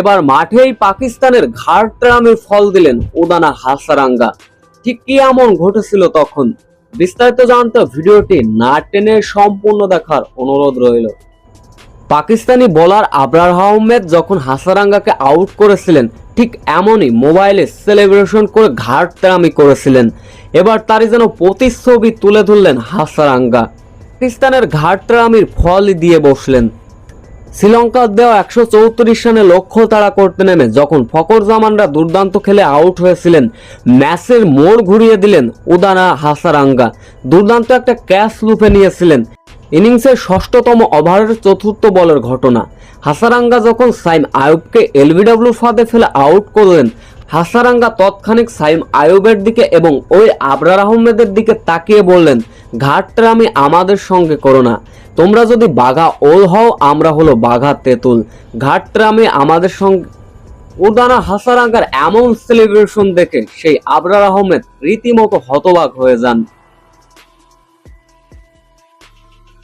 এবার মাঠেই পাকিস্তানের ঘাড় ট্রামের ফল দিলেন উদানা হাসারাঙ্গা। ঠিক কি এমন ঘটেছিল তখন? বিস্তারিত জানতে ভিডিওটি না টেনে সম্পূর্ণ দেখার অনুরোধ রইল। পাকিস্তানি বোলার আবরার আহমেদ যখন হাসারাঙ্গাকে আউট করেছিলেন, ঠিক এমনই মোবাইলে সেলিব্রেশন করে ঘাট তেরামি করেছিলেন। এবার তারই যেন প্রতিচ্ছবি তুলে ধরলেন হাসারাঙ্গা। পাকিস্তানের ঘাট তেরামির ফল দিয়ে বসলেন। শ্রীলঙ্কার দেওয়া একশো চৌত্রিশ রানে লক্ষ্য তাড়া করতে নেমে যখন ফকর জামানরা দুর্দান্ত খেলে আউট হয়েছিলেন, ম্যাচের মোড় ঘুরিয়ে দিলেন উদানা হাসারাঙ্গা। দুর্দান্ত একটা ক্যাচ লুপে নিয়েছিলেন। ইনিংসের ষষ্ঠতম ওভারের চতুর্থ বলের ঘটনা। হাসারাঙ্গা যখন সাইম আয়ুবকে এলবিডব্লিউ ফাঁদে ফেলে আউট করলেন, হাসারাঙ্গা তৎক্ষণিক সাইম আয়ুবের দিকে এবং ওই আবরার আহমেদের দিকে তাকিয়ে বললেন ঘাটটা আমি আমাদের সঙ্গে করো না। তোমরা যদি বাঘা ওল হও, আমরা হলো বাঘা তেঁতুল। আমি আমাদের সঙ্গে উদানা হাসারাঙ্গার এমন সেলিব্রেশন দেখে সেই আবরার আহমেদ রীতিমতো হতবাক হয়ে যান।